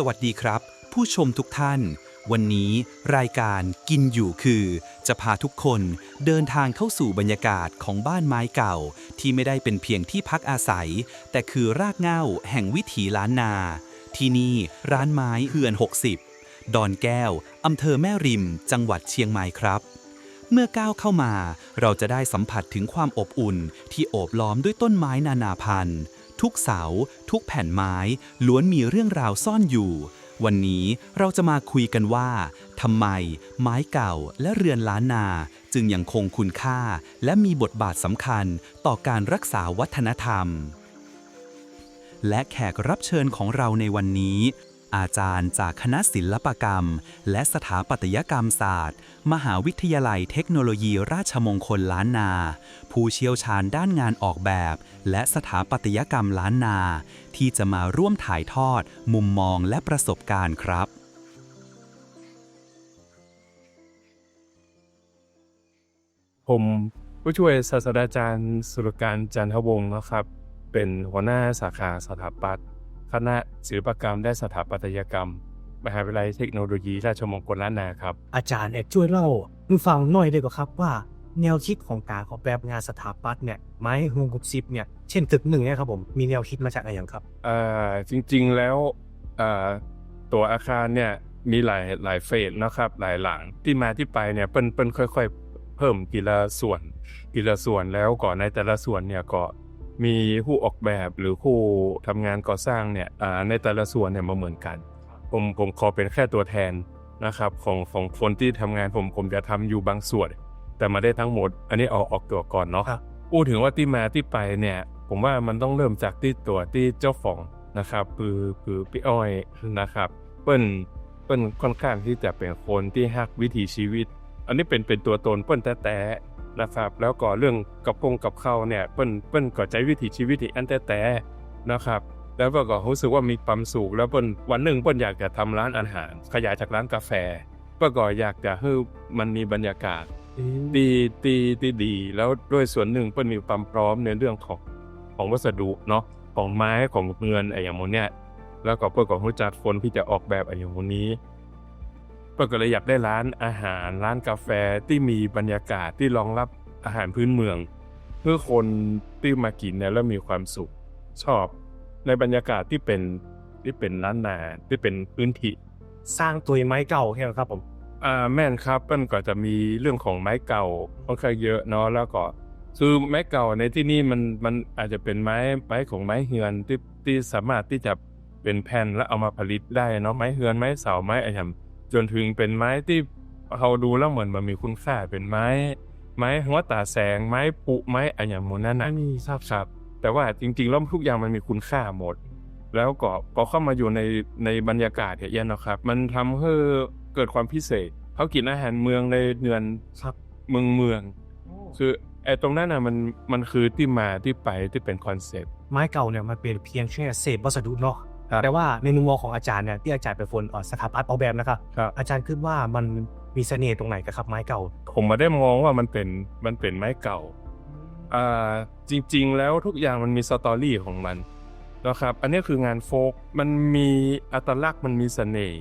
สวัสดีครับ ผู้ชมทุกท่าน วันนี้รายการกินอยู่คือ จะพาทุกคนเดินทางเข้าสู่บรรยากาศของบ้านไม้เก่า ที่ไม่ได้เป็นเพียงที่พักอาศัย แต่คือรากเหง้าแห่งวิถีล้านนา ที่นี่ร้านไม้เฮือน 60 ดอนแก้วอำเภอแม่ริม จังหวัดเชียงใหม่ครับเมื่อก้าวเข้ามา เราจะได้สัมผัสถึงความอบอุ่นที่โอบล้อมด้วยต้นไม้นานาพันธุ์ ทุกเสา ทุกแผ่นไม้ ล้วนมีเรื่องราวซ่อนอยู่ วันนี้เราจะมาคุยกันว่าทำไม ไม้เก่าและเรือนล้านนา จึงยังคงคุณค่า และมีบทบาทสำคัญต่อการรักษาวัฒนธรรม และแขกรับเชิญของเราในวันนี้ อาจารย์จากคณะศิลปกรรม และสถาปัตยกรรมศาสตร์ มหาวิทยาลัยเทคโนโลยีราชมงคลล้านนา ผู้เชี่ยวชาญด้านงานออกแบบ และสถาปัตยกรรมล้านนา ที่จะมาร่วมถ่ายทอด มุมมองและประสบการณ์ครับผมผู้ช่วยศาสตราจารย์สุรการจันทวงศ์นะครับ เป็นหัวหน้าสาขาสถาปัตย์ คณะศิลปกรรมและสถาปัตยกรรม มหาวิทยาลัยเทคโนโลยีราชมงคลล้านนาครับ อาจารย์เอกช่วยเล่าให้ฟังหน่อยได้ก็ครับว่า แนวคิดของการออกแบบงานสถาปัตย์เนี่ยไม้ฮวงกุบซิบเนี่ยเช่นตึกหนึ่งเนี่ยครับผมมีแนวคิดมาจากอะไรอย่างครับเอ่อจริงๆแล้วเอ่อตัวอาคารเนี่ยมีหลายหลายเฟสนะครับหลายหลังที่มาที่ไปเนี่ยเปิ้นเปิ้นค่อย ๆ เพิ่มกีละส่วนกีละส่วนแล้วก่อนในแต่ละส่วนเนี่ยก็ มีผู้ออกแบบหรือผู้ทำงานก่อสร้างเนี่ยอ่าในแต่ละส่วนเนี่ยมาเหมือนกัน ผมผมขอเป็นแค่ตัวแทนนะครับของของคนที่ทำงานผมผมจะทำอยู่บางส่วน แต่ไมาได้ทั้งหมด อันนี้เอาออกตัวก่อนเนาะครับพูดถึงว่าที่มาที่ไปเนี่ยผมว่ามันต้องเริ่มจากที่ตัวที่เจ้าของนะครับคือคือพี่อ้อยนะครับเปิ้ลเปิ้ลค่อนข้างที่จะเป็นคนที่ฮักวิถีชีวิต อันนี้เป็นเป็นตัวตนเปิ้ลแต่แต่ๆ นะครับ แล้วก็เรื่องกับกงกับข้าวเนี่ยเปิ้ลเปิ้ลก็ใจวิถีชีวิตที่อันแต่แต่ๆนะครับแล้วก็รู้สึกว่ามีความสุขแล้วเปิ้ลวันหนึ่งเปิ้ลอยากจะทำร้านอาหาร ขยายจากร้านกาแฟเปิ้ลก็อยากจะให้มันมีบรรยากาศดีดีดีดี แล้วด้วยส่วนหนึ่งเปิ้ลมีความพร้อมในเรื่องของของวัสดุเนาะของไม้ของเงินไอ้อย่างโมเนี้ยแล้วก็เปิ้ลก็รู้จักคนที่จะออกแบบไอ้อย่างโมนี้ เปิ้ลก็เลยอยากได้ร้านอาหารร้านกาแฟที่มีบรรยากาศที่รองรับอาหารพื้นเมือง เพื่อคนที่มากินเนี่ยแล้วมีความสุขชอบ ในบรรยากาศที่เป็นที่เป็นร้านนาที่เป็นพื้นที่สร้างตัวไม้เก่าใช่ไหมครับผมอ่าแม่นครับมันก็จะมีเรื่องของไม้เก่าค่อนข้างเยอะเนาะแล้วก็คือไม้เก่าในที่นี่มันมันอาจจะเป็นไม้ไม้ของไม้เฮือนที่ที่สามารถที่จะเป็นแผ่นแล้วเอามาผลิตได้เนาะไม้เฮือนไม้เสาไม้อะไรอย่าง จนถึงเป็นไม้ที่เราดูแล้วเหมือนมันมีคุณค่าเป็นไม้ ไม้หัวตาแสงไม้ปุไม้อะไรอย่างโมนั้นนะทราบครับ แต่ว่าจริงๆแล้วทุกอย่างมันมีคุณค่าหมด แล้วก็ก็เข้ามาอยู่ในในบรรยากาศอย่างนี้ยนะครับ มันทำให้เกิดความพิเศษเขากินอาหารเมืองในเดือนครับเมืองเมืองคือไอ้ตรงนั้นน่ะมันมันคือที่มาที่ไปที่เป็นคอนเซปต์ไม้เก่าเนี่ยมันเป็นเพียงแค่เศษวัสดุเนาะ ครับแต่ว่าในมุมมองของอาจารย์เนี่ยที่อาจารย์เป็นคนเอ่อสถาปัตย์ออกแบบนะครับครับ อาจารย์คิดว่ามันมีเสน่ห์ตรงไหนกับครับไม้เก่า ผมมาได้มองว่ามันเป็นมันเป็นไม้เก่าอ่าจริงๆ แล้วทุกอย่างมันมีสตอรี่ของมันนะครับ อันนี้คืองานโฟกมันมีอัตลักษณ์มันมีเสน่ห์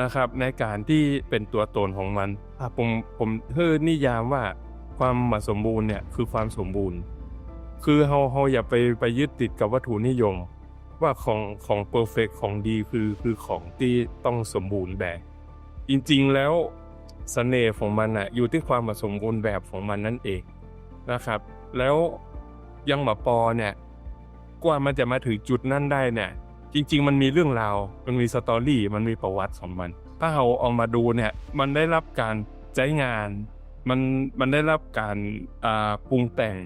นะครับ ในการที่เป็นตัวตนของมันครับ ผมผมเฮ้นิยามว่าความสมบูรณ์เนี่ยคือความสมบูรณ์ คือเฮาเฮาอย่าไปไปยึดติดกับวัตถุนิยม ว่าของของเพอร์เฟกของดีคือคือของที่ต้องสมบูรณ์แบบ จริงๆแล้วเสน่ห์ของมันอะอยู่ที่ความสมบูรณ์แบบของมันนั่นเองนะครับ แล้วยังหมาปอเนี่ยกว่ามันจะมาถึงจุดนั้นได้เนี่ย จริง ๆ มันมีเรื่องราวมันมีสตอรี่มันมีประวัติของมัน ถ้าเราเอามาดูเนี่ยมันได้รับการใช้งานมันมันได้รับการปรุงแต่ง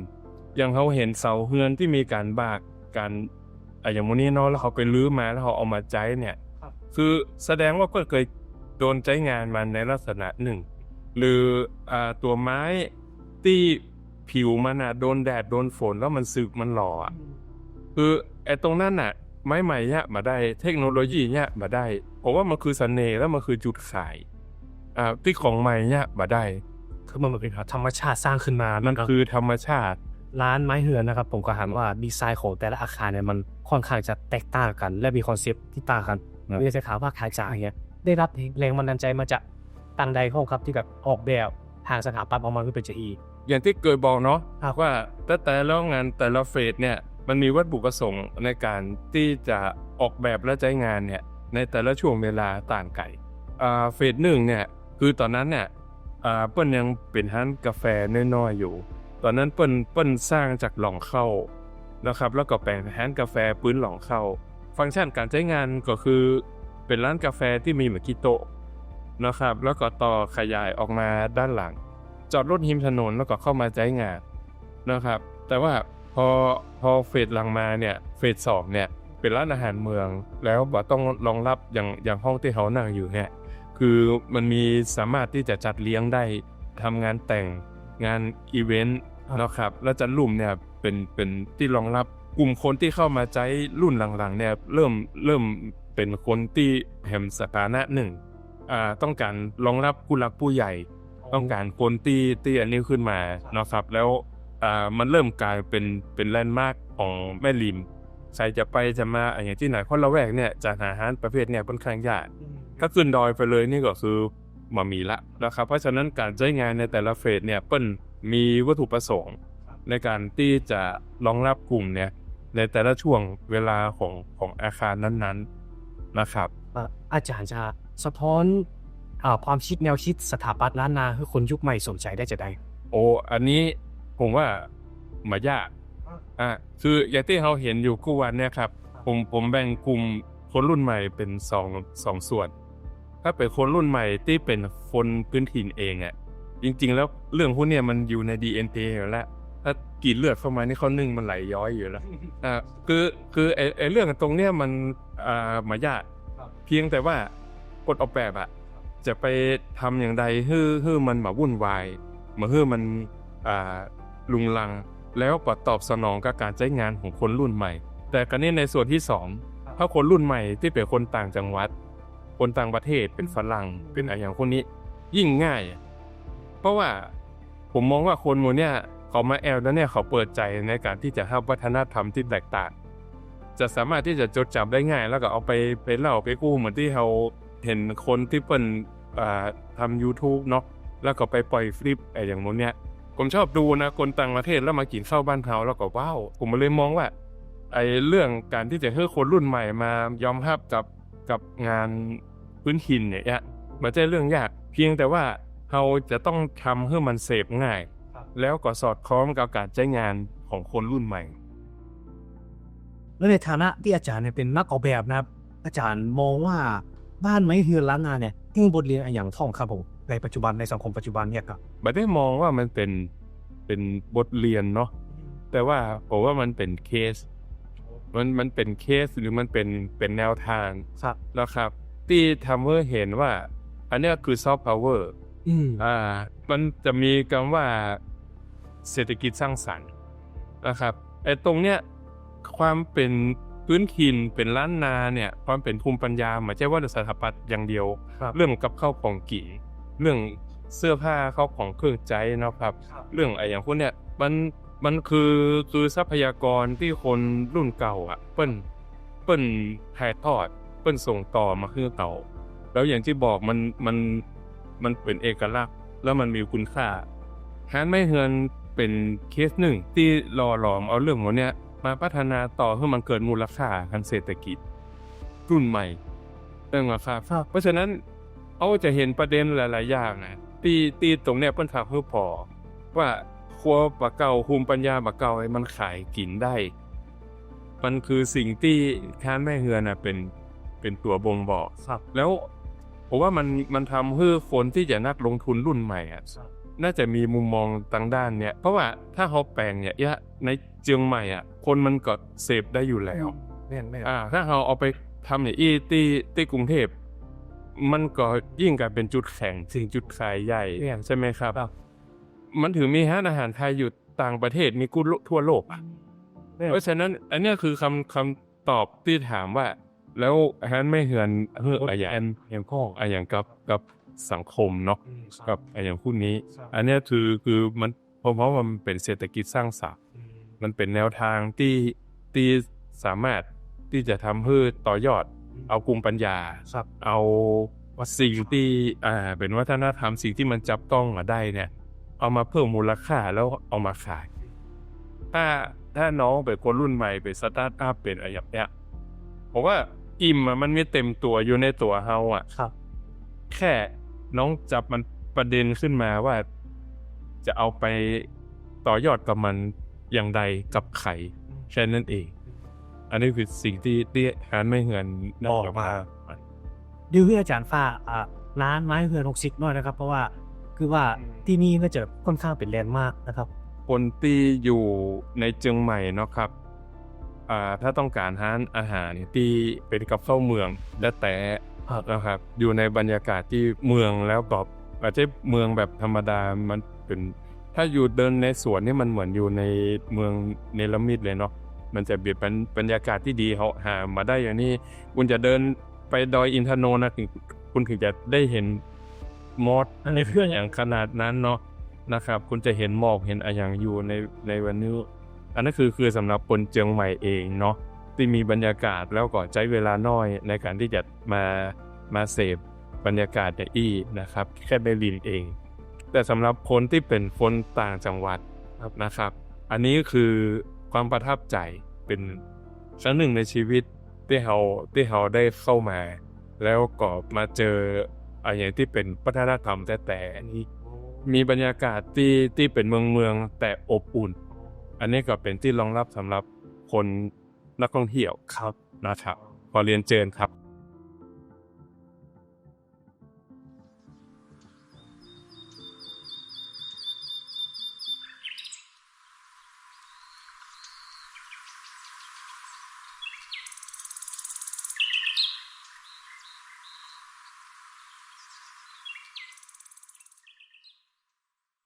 อย่างเขาเห็นเสาเฮือนที่มีการบากการ อะอย่างวันนี้เนาะแล้วเขาไปรื้อมาแล้วเขาเอามาใช้เนี่ยครับคือแสดงว่าก็เคยโดนใช้งานมันในลักษณะหนึ่ง หรืออ่าตัวไม้ที่ผิวมันอะโดนแดดโดนฝนแล้วมันสึกมันหล่ออะคือไอ้ตรงนั้นน่ะ ไม้ใหม่เนี่ยมาได้เทคโนโลยีเนี่ยมาได้ผมว่ามันคือเสน่ห์แล้วมันคือจุดขายอ่าที่ของใหม่เนี่ยมาได้คือมันเป็นธรรมชาติสร้างขึ้นมามัมันคือธรรมชาติ ร้านไม้เหือนนะครับ ผมก็หันว่าดีไซน์ของแต่ละอาคารเนี่ยมันค่อนข้างจะแตกต่างกัน และมีคอนเซปต์ที่ต่างกันนะไม่ใช่ข่าวว่าขายจ่ายเนี่ยได้รับแรงบันดาลใจมาจากต่างใดเข้าครับที่แบบออกแบบทางสถาปัตย์ออกมาเพื่อเป็นจะอีอย่างที่เคยบอกเนาะครับว่าแต่แต่ละงานแต่ละเฟสเนี่ยมันมีวัตถุประสงค์ในการที่จะออกแบบและใช้งานเนี่ยในแต่ละช่วงเวลาต่างกันอ่าเฟสหนึ่งเนี่ยคือตอนนั้นเนี่ยอ่าเปิ้ลยังเป็นร้านกาแฟน้อยๆอยู่ ตอนนั้นเปิ้ลเปิ้ลสร้างจากหล่องเข้านะครับ แล้วก็แปลงร้านกาแฟปื้นหล่องเข้า ฟังก์ชันการใช้งานก็คือเป็นร้านกาแฟที่มีเหมือนกี่โตะนะครับ แล้วก็ต่อขยายออกมาด้านหลัง จอดรถริมถนนแล้วก็เข้ามาใช้งานนะครับ แต่ว่าพอพอเฟสหลังมาเนี่ยเฟสสองเนี่ยเป็นร้านอาหารเมือง แล้วบ่ต้องรองรับอย่างอย่างห้องที่เขานั่งอยู่เนี่ยคือมันมีสามารถที่จะจัดเลี้ยงได้ทำงานแต่ง งานอีเวนต์นะครับแล้วจัดรุ่มเนี่ยเป็นเป็นที่รองรับกลุ่มคนที่เข้ามาใช้รุ่นหลังๆเนี่ยเริ่มเริ่มเป็นคนที่แหมสถานะหนึ่งอ่าต้องการรองรับผู้หลักผู้ใหญ่ ต้องการคนที่ที่อันนี้ขึ้นมาเนาะครับแล้วอ่ามันเริ่มกลายเป็นเป็นแลนด์มาร์คของแม่ริมใครจะไปจะมาอะไรอย่างที่ไหนเพราะละแวกเนี่ยจะหาอาหารประเภทเนี่ยค่อนข้างยากถ้าขึ้นดอยไปเลยนี่ก็คือ มามีละนะครับเพราะฉะนั้นการใช้งานในแต่ละเฟสเนี่ยเปิ้ลมีวัตถุประสงค์ในการที่จะรองรับกลุ่มเนี่ยในแต่ละช่วงเวลาของของอาคารนั้นๆนะครับอะอาจารย์จะสะท้อนอาความคิดแนวคิดสถาปัตย์ล้านนาให้คนยุคใหม่สนใจได้จะได้โอ้อันนี้ผมว่าหมายากอะคืออย่างที่เราเห็นอยู่กู้วันเนี่ยครับผมผมแบ่งกลุ่มคนรุ่นใหม่เป็นสองสองส่วน ถ้าเป็นคนรุ่นใหม่ที่เป็นคนพื้นถิ่นเองอะจริง ๆ แล้วเรื่องพวกเนี้ยมันอยู่ใน DNA อยู่แล้วถ้ากรีดเลือดเข้ามานี่เขานึ่งมันไหลย้อยอยู่แล้วอ่าคือคือไอ้ไอ้เรื่องตรงเนี้ยมันอ่าหมายากเพียงแต่ว่ากฎออกแบบอะจะไปทำอย่างใดให้ให้มันมาวุ่นวายมาให้มันอ่าลุงลัง แล้วก็ตอบสนองกับการใช้งานของคนรุ่นใหม่ แต่กันนี้ในส่วนที่สองถ้าคนรุ่นใหม่ที่เป็นคนต่างจังหวัด คนต่างประเทศเป็นฝรั่งเป็นอะไรอย่างคนนี้ ยิ่งง่าย เพราะว่าผมมองว่าคนหมู่เนี่ยเขามาแอลแล้วเนี่ยเขาเปิดใจในการที่จะรับวัฒนธรรมที่แตกต่างจะสามารถที่จะจดจำได้ง่าย แล้วก็เอาไปไปเล่าไปกู้เหมือนที่เราเห็นคนที่เปิ่นทำ YouTube เนาะแล้วก็ไปปล่อยคลิปไอ้อย่างโน้นเนี่ยผมชอบดูนะคนต่างประเทศแล้วมากินข้าวบ้านเขาแล้วก็ว้าวผมเลยมองว่าไอ้เรื่องการที่จะให้คนรุ่นใหม่มายอมรับกับกับงาน พื้นถิ่นเนี่ยมันจะเรื่องยาก เพียงแต่ว่าเราจะต้องทำให้มันเสพง่ายครับแล้วก็สอดคล้องกับการใช้งานของคนรุ่นใหม่ แล้วในฐานะที่อาจารย์เนี่ยเป็นนักออกแบบนะครับ อาจารย์มองว่าบ้านไม้เฮือนล้านนาเนี่ยให้บทเรียนอะไรอย่างท่องครับผมในปัจจุบันในสังคมปัจจุบันเนี่ยครับไม่ได้มองว่ามันเป็นเป็นบทเรียนเนาะแต่ว่าผมว่ามันเป็นเคส มันมันเป็นเคสหรือมันเป็นเป็นแนวทางครับนะครับ ที่ทำให้เห็นว่า อันเนี้ยคือซอฟต์พาวเวอร์อืมอ่า มันจะมีคำว่าเศรษฐกิจสร้างสรรค์นะครับไอ้ตรงเนี้ยความเป็นพื้นถิ่นเป็นล้านนาเนี่ย ความเป็นภูมิปัญญาไม่ใช่ว่าสถาปัตย์อย่างเดียวครับเรื่องกับข้าวของกินเรื่องเสื้อผ้าเข้าวของเครื่องใจเนาะครับ เรื่องไอ้อย่างพวกเนี้ยมันมันคือคือทรัพยากรที่คนรุ่นเก่าอะ เปิ้นเปิ้นถ่ายทอด เปิ้นส่งต่อมาคือเก่า แล้วอย่างที่บอกมันมันมันเป็นเอกลักษณ์ แล้วมันมีคุณค่าฮานไม่เฮือนเป็นเคสหนึ่ง ที่รอหลอมเอาเรื่องของเนี้ยมาพัฒนาต่อให้มันเกิดมูลค่าทางเศรษฐกิจ รุ่นใหม่เรื่องราคาครับเพราะฉะนั้นเอาจะเห็นประเด็นหลาย ๆ อย่างนะตีตีตรงเนี้ยเปิ้นทำให้พอว่าครัวปะเก่าภูมิปัญญาปะเก่าให้มันขายกินได้ มันคือสิ่งที่ค้านแม่เฮือนะเป็น เป็นตัวบ่งบอกครับ แล้วผมว่ามันมันทำให้คนที่จะนักลงทุนรุ่นใหม่อะน่าจะมีมุมมองต่างด้านเนี่ย เพราะว่าถ้าเขาแปลงเนี่ยยะในเจียงใหม่อะ คนมันก็เสพได้อยู่แล้วแม่นแม่นอ่า ถ้าเราเอาไปทำเนี่ยอีที่ที่กรุงเทพมันก็ยิ่งกลายเป็นจุดแข็งสิ่งจุดขายใหญ่เนี่ยใช่ไหมครับครับ มันถึงมีร้านอาหารไทยอยู่ต่างประเทศมีกู้ทั่วโลกอะแม่นเพราะฉะนั้น อันเนี้ยคือคำคำตอบที่ถามว่า แล้วอาหารไม่เหือนเฮืออะไรอย่างอย่างข้องอะไรอย่างกับกับสังคมเนาะอืมคกัรับบอะไรอย่างพูดนี้ครับอันเนี้ยคือคือมันเพราะเพราะว่ามันเป็นเศรษฐกิจสร้างสรรค์อืมมันเป็นแนวทางที่ที่สามารถที่จะทำให้ต่อยอด เอากลุ่มปัญญาครับเอาสิ่งที่อ่าเป็นวัฒนธรรมสิ่งที่มันจับต้องมาได้เนี่ย เอามาเพิ่มมูลค่าแล้วเอามาขาย ถ้าถ้าน้องเป็นคนรุ่นใหม่เป็นสตาร์ทอัพเป็นอะไรอย่างเงี้ยผมว่า อิ่มอะมันไม่เต็มตัวอยู่ในตัวเฮาอะครับ แค่น้องจับมันประเด็นขึ้นมาว่าจะเอาไปต่อยอดกับมันอย่างใดกับใครแค่นั้นเอง อันนี้คือสิ่งที่ที่อ่านไม่เหือนนั่นบอกออกมามาดิวให้อาจารย์ฝ้าอ่าร้านไม้เฮือนหกสิบหน่อยนะครับ เพราะว่าคือว่าอืมที่นี่ก็จะค่อนข้างเป็นแลนด์มาร์กนะครับ คนที่อยู่ในเชียงใหม่เนาะครับอ่า ถ้าต้องการร้านอาหารที่เป็นกับเข้าวเมืองและแต่นะครับอยู่ในบรรยากาศที่เมืองแล้วก็อาจจะเมืองแบบธรรมดามันเป็นถ้าอยู่เดินในสวนนี่มันเหมือนอยู่ในเมืองเนลมิดเลยเนาะมันจะเบียดบรรบรรยากาศที่ดีเขาหามาได้อย่างนี้ คุณจะเดินไปดอยอินทนนท์นะคุณถึงจะได้เห็นมอสอะไรเพื่อนอย่างขนาดนั้นเนาะนะครับ คุณจะเห็นหมอกเห็นอะไรอย่างอยู่ในในวันนี้ อันนั้นคือคือสำหรับคนเชียงใหม่เองเนาะที่มีบรรยากาศแล้วก็ใช้เวลาน้อยในการที่จะมามาเสพบรรยากาศอย่างอี้นะครับ แค่ได้ลินเอง แต่สำหรับคนที่เป็นคนต่างจังหวัดนะครับ อันนี้คือความประทับใจเป็นครั้งหนึ่งในชีวิตที่เราที่เราได้เข้ามา แล้วก็มาเจออะไรอย่างที่เป็นวัฒนธรรมแต่แต่นนี้มีบรรยากาศที่ที่เป็นเมืองเมืองแต่อบอุ่น อันนี้ก็เป็นที่รองรับสำหรับคนนักท่องเที่ยวครับนะครับขอเรียนเชิญครับ